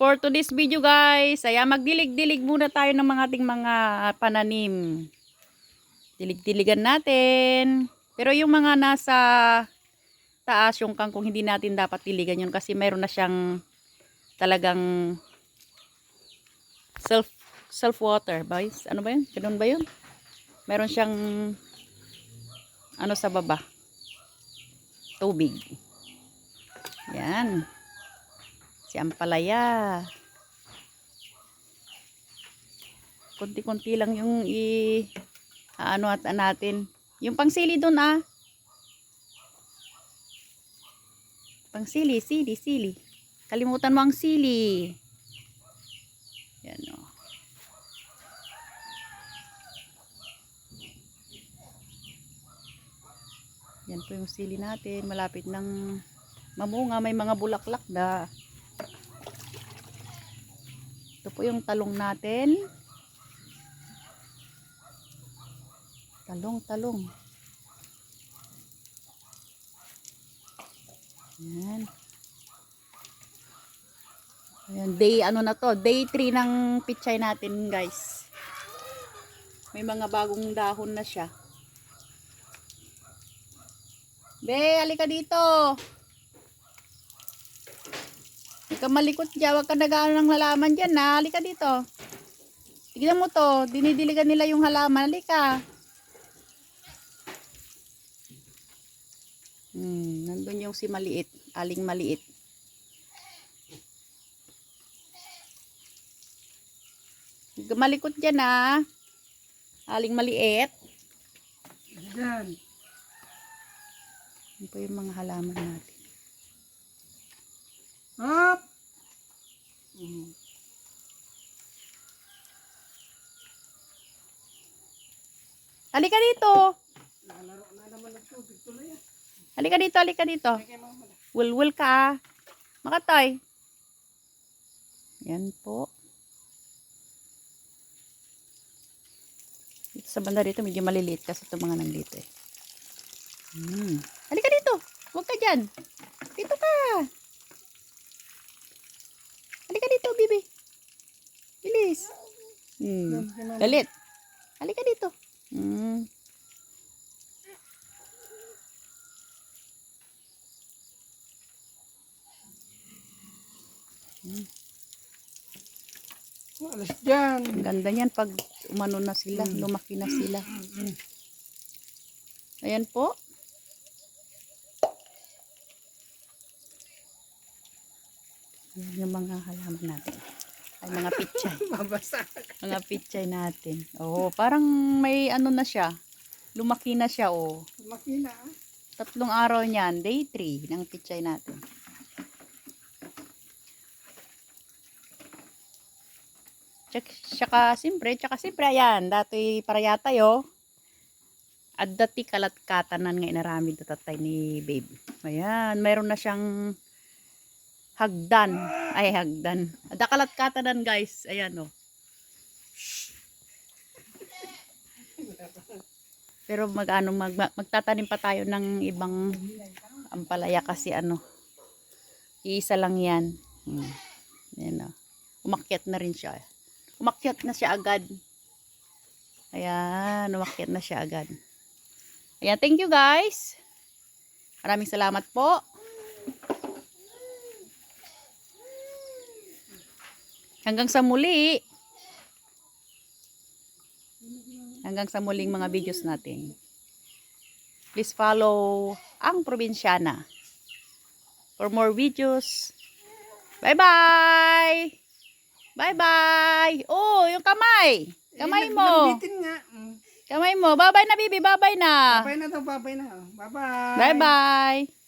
for today's video guys. Ay magdilig-dilig muna tayo ng mga ating mga pananim. Dilig-diligan natin. Pero yung mga nasa taas yung kangkong hindi natin dapat diligan yun kasi mayroon na siyang talagang self self water ba ano ba yun ganun ba yun meron siyang ano sa baba tubig yan si Ampalaya. Konti-konti lang yung i ano at natin. Yung pangsili doon ah. Pangsili sili sili. Kalimutan mo ang sili. Yan o yan po yung sili natin. Malapit ng mamunga. May mga bulaklak na ito po yung talong natin. Talong talong. Yan Ayan, day ano na to day 3 ng pichay natin guys. May mga bagong dahon na siya. Be, halika dito. Huwag ka malikot dyan. Huwag ka nag-ano ng halaman dyan. Halika dito. Tignan mo to. Dinidiligan nila yung halaman. Halika. Hmm, nandun yung si maliit. Aling maliit. Malikot dyan ha. Aling maliit. Yan. Yan po yung mga halaman natin. Halika dito. Nalaro na naman ng tubig tuloy. Halika dito, halika dito. Wulwul ka. Makatoy. Yan po. Dito sa banda dito, medyo maliliit kasi ito mga nandito eh. Hmm. Halika dito. Huwag ka dyan. Dito ka. Halika dito, bibi. Bilis. Hmm. Galit. Halika dito. Hmm. Alas dyan. Ang ganda niyan pag umano na sila, lumaki na sila. Ayan po. Ayan yung mga halaman natin. Ay, mga pichay. Mabasa. Mga pichay natin. Oo, parang may ano na siya. Lumaki na siya, oh. Makina ah. Tatlong araw niyan, day 3 ng pichay natin. Tsaka, siyempre, tsaka siyempre, ayan, dati parayata yo. At dati kalat katanan nga inarami do tatay ni babe. Ayan, mayroon na siyang hagdan. Ay, hagdan. Ada kalat katanan guys. Ayan oh. Pero mag ano mag, mag- magtatanim pa tayo ng ibang ampalaya kasi ano iisa lang yan. Hmm. Yan oh. Umakyat na rin siya. Umakyat na siya agad. Ayan, umakyat na siya agad. Ayan, thank you guys. Maraming salamat po. Hanggang sa muli. Hanggang sa muling mga videos natin. Please follow ang Probinsyana for more videos. Bye-bye! Bye-bye! Oh, yung kamay! Kamay mo! Kamay mo! Bye-bye na, bibi! Bye-bye na! Babay na to, babay na. oh. Bye-bye. Bye-bye!